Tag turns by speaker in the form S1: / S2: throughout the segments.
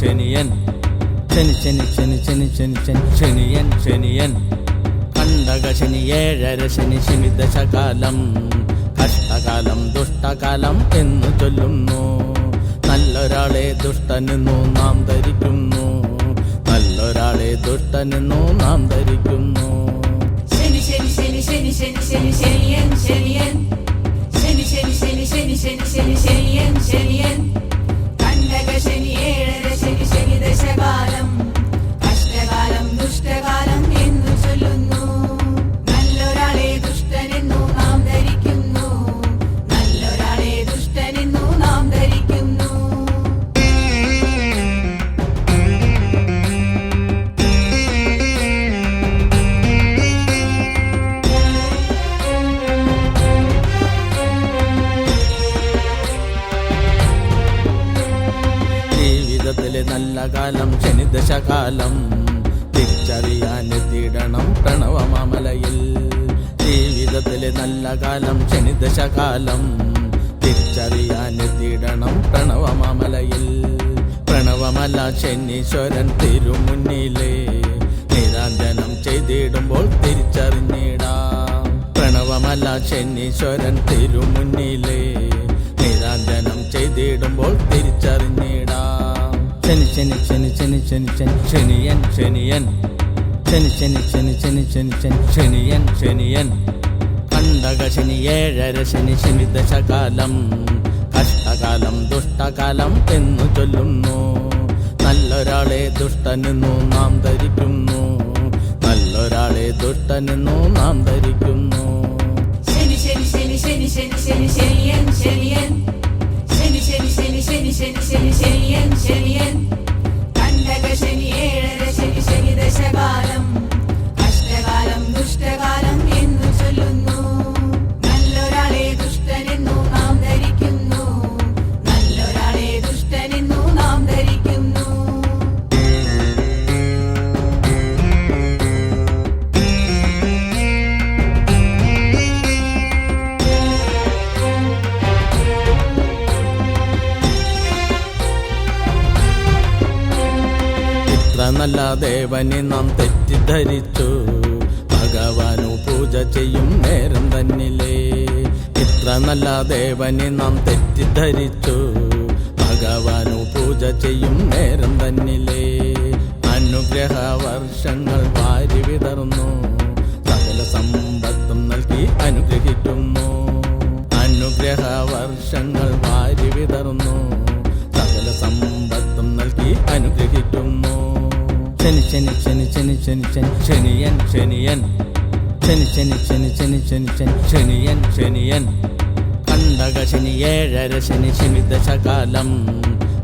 S1: ശനിയൻ ശനി ശനി ശനി ശനി ശനി ശനി ശനിയൻ ശനിയൻ കണ്ടക ശനി ഏഴര ശനി ശനി ദശകാലം. കഷ്ടകാലം ദുഷ്ടകാലം എന്ന് ചൊല്ലുന്നു. നല്ലൊരാളെ ദുഷ്ടനെന്നു നാം ധരിക്കുന്നു. നല്ലൊരാളെ ദുഷ്ടനെന്നു നാം ധരിക്കുന്നു.
S2: ശനി ശനി ശനി ശനി ശനി ശനി ശനിയൻ
S1: ശനിദശകാലം തിരിച്ചറിയാനെത്തിയിടണം പ്രണവമാമലയിൽ. ജീവിതത്തിലെ നല്ല കാലം ശനിദശകാലം തിരിച്ചറിയാനെത്തിയിടണം പ്രണവമാമലയിൽ. പ്രണവമല ശനീശ്വരൻ തിരുമുന്നിലെ. നിരാഞ്ജനം ചെയ്തിടുമ്പോൾ തിരിച്ചറിഞ്ഞിടാം. പ്രണവമല ശനീശ്വരൻ തിരുമുന്നിലെ. നിരാഞ്ജനം ചെയ്തിടുമ്പോൾ തിരിച്ചറിഞ്ഞിടാം ശനി ശനി ശനി ശനി ശനി ശനി ശനിയൻ ശനിയൻ ശനി ശനി ശനി ശനി ശനി ശനി ശനിയൻ ശനിയൻ കണ്ടക ശനി ഏഴര ശനി ശനി ദശകാലം കഷ്ടകാലം ദുഷ്ടകാലം എന്നു ചൊല്ലുന്നു നല്ലൊരാളെ ദുഷ്ടനെന്നു നാം ധരിക്കുന്നു നല്ലൊരാളെ ദുഷ്ടനെന്നു നാം ധരിക്കുന്നു
S2: ശനി ശനി ശനി ശനി ശനി ശനി ശനിയൻ ശനിയൻ ശനി ശനി ശനി ശനി ശനി ശനി ശനിയൻ ശനിയൻ
S1: ഇത്ര നല്ല ദേവനെ നാം തെറ്റിദ്ധരിച്ചു. ഭഗവാനു പൂജ ചെയ്യും നേരം തന്നിലേ. ഇത്ര നല്ല ദേവനെ നാം തെറ്റിദ്ധരിച്ചു. ഭഗവാനു പൂജ ചെയ്യും നേരം തന്നിലേ. അനുഗ്രഹ വർഷങ്ങൾ വാരി വിതർന്നു. സകല സമ്പത്തും നൽകി അനുഗ്രഹിക്കുന്നു അനുഗ്രഹ വർഷങ്ങൾ ശനി ശനി ശനി ശനി ശനി ശനിയൻ ശനിയൻ ശനി ശനി ശനി ശനി ശനി ശനി ശനിയൻ ശനിയൻ കണ്ടക ശനി ഏഴര ശനി ശനി ദശകാലം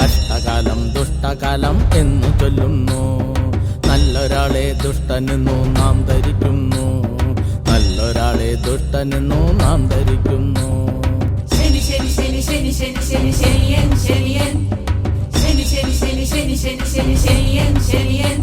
S1: കഷ്ടകാലം ദുഷ്ടകാലം എന്ന് ചൊല്ലുന്നു നല്ലൊരാളെ ദുഷ്ടനെന്നു നാം ധരിക്കുന്നു നല്ലൊരാളെ ദുഷ്ടനെന്നു നാം ധരിക്കുന്നു
S2: ശനി ശനി ശനി ശനി ശനി ശനി ശനിയൻ ശനിയൻ ശനി ശനി ശനി ശനി ശനി ശനി ശനിയൻ ശനിയൻ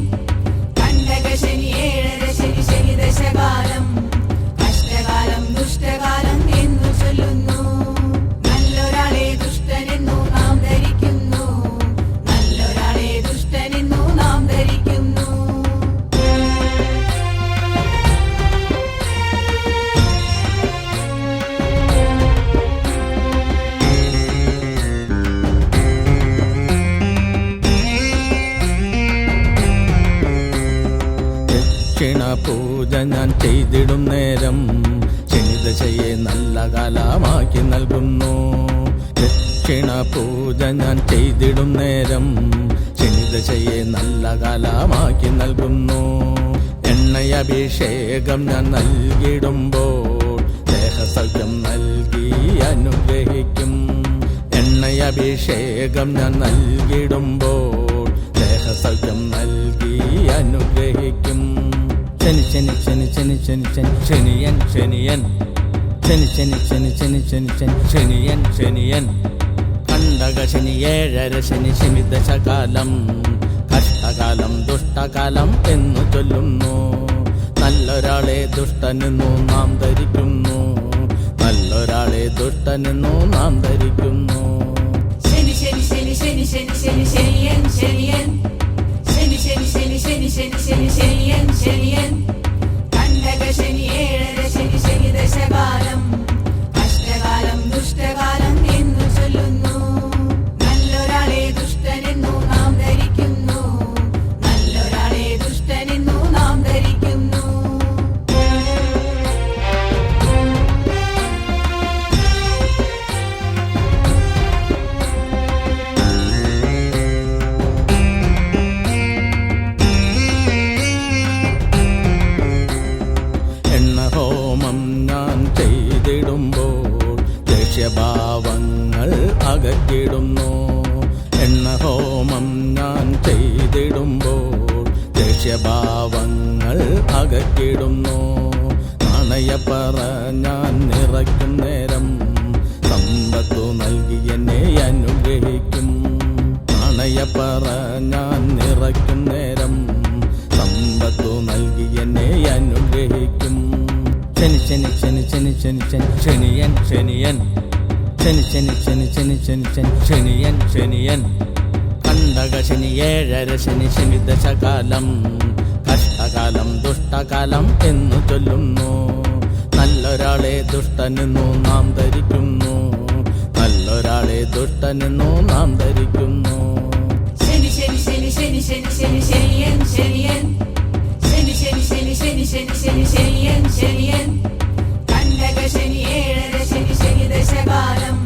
S1: ദക്ഷിണ പൂജ ഞാൻ ചെയ്തിടും നേരം. ശനിദശയെ നല്ല കാലമാക്കി നൽകുന്നു. ദക്ഷിണ പൂജ ഞാൻ ചെയ്തിടും നേരം. ശനിദശയെ നല്ല കാലമാക്കി നൽകുന്നു. എണ്ണയഭിഷേകം ഞാൻ നൽകിടുമ്പോൾ ദേഹസൗഖ്യം നൽകി അനുഗ്രഹിക്കും. എണ്ണയഭിഷേകം ഞാൻ നൽകിടുമ്പോൾ ദേഹസൗഖ്യം നൽകി അനുഗ്രഹിക്കും. ചെനി ചെനി ചെനി ചെനി ചെനി ചെനി ചെനിയൻ ചെനിയൻ ചെനി ചെനി ചെനി ചെനി ചെനി ചെനി ചെനിയൻ ചെനിയൻ കണ്ടക ശനി ഏഴര ശനി ശനിദശകാലം കഷ്ടകാലം ദുഷ്ടകാലം എന്നു ചൊല്ലുന്നു നല്ലൊരാളെ ദുഷ്ടനെന്നു നാം ധരിക്കുന്നു നല്ലൊരാളെ ദുഷ്ടനെന്നു നാം ധരിക്കുന്നു
S2: ശനി ശനി
S1: ശനി ശനി ശനി ശനി ശനിയൻ ശനിയൻ ശനി ശനി ശനി ശനി ശനി അകറ്റിടുന്നു നാണയപ്പറ ഞാൻ നിറയ്ക്കും നേരം സമ്പത്തു നൽകി എന്നെ അനുഗ്രഹിക്കും നാണയപ്പറ ഞാൻ നിറയ്ക്കും നേരം സമ്പത്തു നൽകി എന്നെ അനുഗ്രഹിക്കും ശനി ശനി ശനി ശനി ശനി ശനി ശനിയൻ ശനിയൻ ശനി ശനി ശനി ശനി ശനി ശനി ശനിയൻ ശനിയൻ കണ്ടക ശനി ഏഴര ശനി ശനി ദശകാലം കഷ്ടകാലം ദുഷ്ടകാലം എന്നു ചൊല്ലുന്നു നല്ലൊരാളെ ദുഷ്ടനെന്നു നാം ധരിക്കുന്നു നല്ലൊരാളെ ദുഷ്ടനെന്നു നാം ധരിക്കുന്നു
S2: ശനി ശനി ശനി ശനി ശനി ശനി ശനിയൻ ശനിയൻ ശനി ശനി ശനി ശനി ശനി ശനി ശനിയൻ ശനിയൻ കണ്ടക ശനി ഏഴര ശനി ശനി ദശകാലം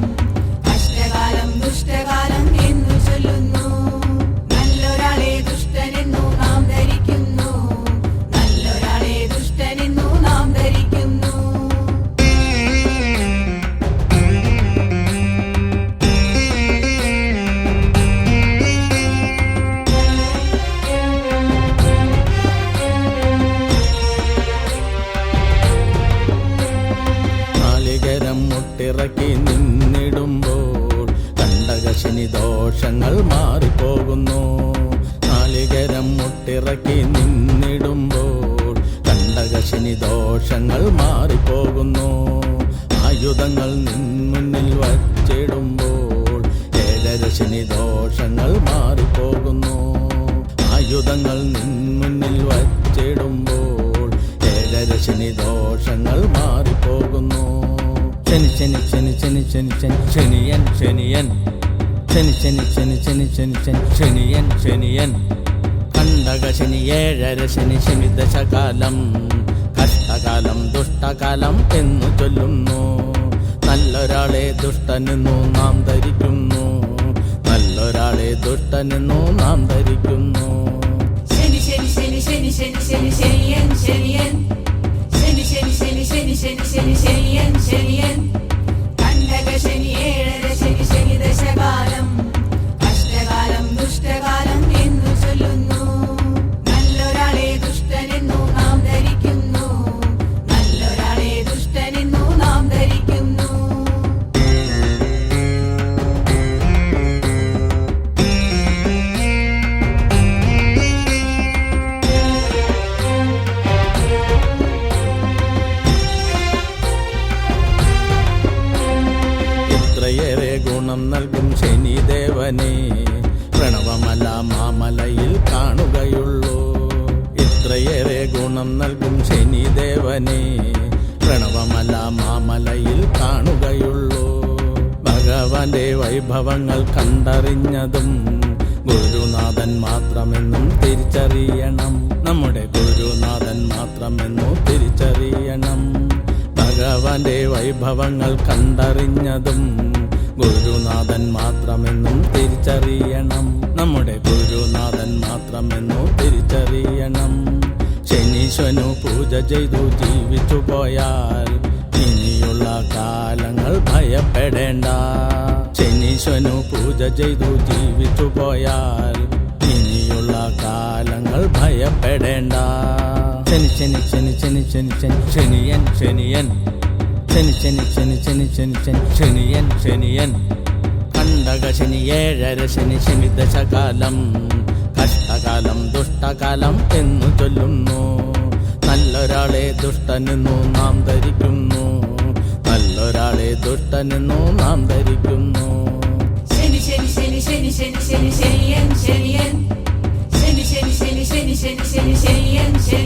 S1: ആയുധങ്ങൾ നിൻ മുന്നിൽ വച്ചിടുമ്പോൾ ഏഴരശനി ദോഷങ്ങൾ മാറിപ്പോകുന്നു ആയുധങ്ങൾ നിൻ മുന്നിൽ വച്ചിടുമ്പോൾ ഏഴരശനി ദോഷങ്ങൾ മാറിപ്പോകുന്നു ശനി ശനി ശനി ശനി ശനി ശനി ശനിയൻ ശനിയൻ ശനി ശനി ശനി ശനി ശനി ശനി ശനിയൻ ശനിയൻ കണ്ടക ശനി ഏഴര ശനി ശനി ദശകാലം കഷ്ടകാലം ദുഷ്ടകാലം എന്നു ചൊല്ലുന്നു നല്ലൊരാളെ ദുഷ്ടനെന്നു നാം ധരിക്കുന്നു. നല്ലൊരാളെ ദുഷ്ടനെന്നു നാം ധരിക്കുന്നു.
S2: ശനി ശനി ശനി ശനി ശനി ശനി ശനിയൻ
S1: പ്രണവമല മാമലയിൽ കാണുകയുള്ളൂ. ഇത്രയേറെ ഗുണം നൽകും ശനിദേവനെ. പ്രണവമല മാമലയിൽ കാണുകയുള്ളൂ. ഭഗവാന്റെ വൈഭവങ്ങൾ കണ്ടറിഞ്ഞതും ഗുരുനാഥൻ മാത്രമെന്നും തിരിച്ചറിയണം. നമ്മുടെ ഗുരുനാഥൻ മാത്രമെന്നു തിരിച്ചറിയണം. ഭഗവാന്റെ വൈഭവങ്ങൾ കണ്ടറിഞ്ഞതും ഗുരുനാഥൻ മാത്രമെന്നും തിരിച്ചറിയണം. നമ്മുടെ ഗുരുനാഥൻ മാത്രമെന്നു തിരിച്ചറിയണം. ശനീശ്വനു പൂജ ചെയ്തു ജീവിച്ചു പോയാൽ ഇനിയുള്ള കാലങ്ങൾ ഭയപ്പെടേണ്ട. ശനീശ്വനു പൂജ ചെയ്തു ജീവിച്ചു പോയാൽ ഇനിയുള്ള കാലങ്ങൾ ഭയപ്പെടേണ്ട. ശനി ശനി ശനി ശനി ശനി ശനി ശനിയൻ ശനിയൻ. ശനി ശനി ശനി ശനി ശനി ശനി ശനിയൻ ശനിയൻ കണ്ടക ശനി ഏഴര ശനി ശനി ദശകാലം കഷ്ടകാലം ദുഷ്ടകാലം എന്നു ചൊല്ലുന്നു നല്ലൊരാളെ ദുഷ്ടനെന്നു നാം ധരിക്കുന്നു നല്ലൊരാളെ ദുഷ്ടനെന്നു നാം ധരിക്കുന്നു
S2: ശനി ശനി ശനി ശനി ശനി ശനി ശനിയൻ ശനിയൻ ശനി ശനി ശനി ശനി ശനി ശനി ശനിയൻ ശനിയൻ